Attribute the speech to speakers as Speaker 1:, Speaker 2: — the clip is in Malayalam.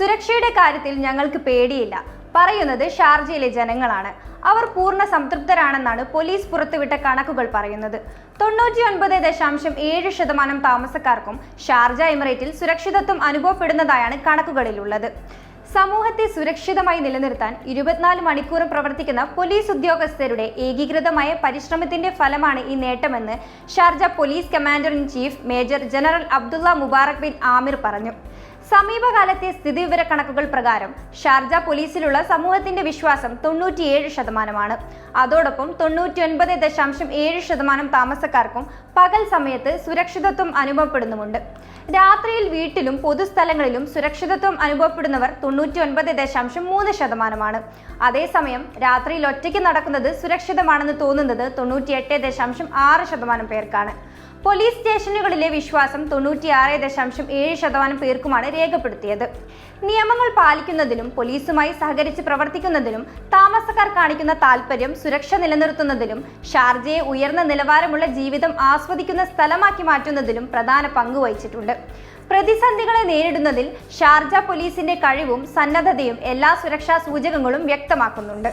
Speaker 1: സുരക്ഷയുടെ കാര്യത്തിൽ ഞങ്ങൾക്ക് പേടിയില്ല. പറയുന്നത് ഷാർജയിലെ ജനങ്ങളാണ്. അവർ പൂർണ സംതൃപ്തരാണെന്നാണ് പോലീസ് പുറത്തുവിട്ട കണക്കുകൾ പറയുന്നത്. തൊണ്ണൂറ്റി ഒൻപത് ദശാംശം ഏഴ് ശതമാനം താമസക്കാർക്കും ഷാർജ എമിറേറ്റിൽ സുരക്ഷിതത്വം അനുഭവപ്പെടുന്നതായാണ് കണക്കുകളിലുള്ളത്. സമൂഹത്തെ സുരക്ഷിതമായി നിലനിർത്താൻ ഇരുപത്തിനാല് മണിക്കൂറും പ്രവർത്തിക്കുന്ന പോലീസ് ഉദ്യോഗസ്ഥരുടെ ഏകീകൃതമായ പരിശ്രമത്തിന്റെ ഫലമാണ് ഈ നേട്ടമെന്ന് Sharjah police commander in chief major general Abdullah Mubarak bin Amir പറഞ്ഞു. സമീപകാലത്തെ സ്ഥിതിവിവര കണക്കുകൾ പ്രകാരം ഷാർജ പോലീസിലുള്ള സമൂഹത്തിന്റെ വിശ്വാസം തൊണ്ണൂറ്റിയേഴ് ശതമാനമാണ്. അതോടൊപ്പം തൊണ്ണൂറ്റി ഒൻപത് ദശാംശം ഏഴ് ശതമാനം താമസക്കാർക്കും പകൽ സമയത്ത് സുരക്ഷിതത്വം അനുഭവപ്പെടുന്നുമുണ്ട്. രാത്രിയിൽ വീട്ടിലും പൊതുസ്ഥലങ്ങളിലും സുരക്ഷിതത്വം അനുഭവപ്പെടുന്നവർ തൊണ്ണൂറ്റി ഒൻപത് ദശാംശം മൂന്ന് ശതമാനമാണ്. അതേസമയം രാത്രിയിൽ ഒറ്റയ്ക്ക് നടക്കുന്നത് സുരക്ഷിതമാണെന്ന് തോന്നുന്നത് തൊണ്ണൂറ്റിയെട്ട് ദശാംശം ആറ് ശതമാനം പേർക്കാണ്. പോലീസ് സ്റ്റേഷനുകളിലെ വിശ്വാസം തൊണ്ണൂറ്റിയാറ് ദശാംശം ഏഴ് ശതമാനം പേർക്കുമാണ് രേഖപ്പെടുത്തിയത്. നിയമങ്ങൾ പാലിക്കുന്നതിലും പോലീസുമായി സഹകരിച്ച് പ്രവർത്തിക്കുന്നതിലും താമസക്കാർ കാണിക്കുന്ന താൽപ്പര്യം സുരക്ഷ നിലനിർത്തുന്നതിലും ഷാർജയെ ഉയർന്ന നിലവാരമുള്ള ജീവിതം ആസ്വദിക്കുന്ന സ്ഥലമാക്കി മാറ്റുന്നതിലും പ്രധാന പങ്ക് വഹിച്ചിട്ടുണ്ട്. പ്രതിസന്ധികളെ നേരിടുന്നതിൽ ഷാർജ പോലീസിന്റെ കഴിവും സന്നദ്ധതയും എല്ലാ സുരക്ഷാ സൂചകങ്ങളും വ്യക്തമാക്കുന്നുണ്ട്.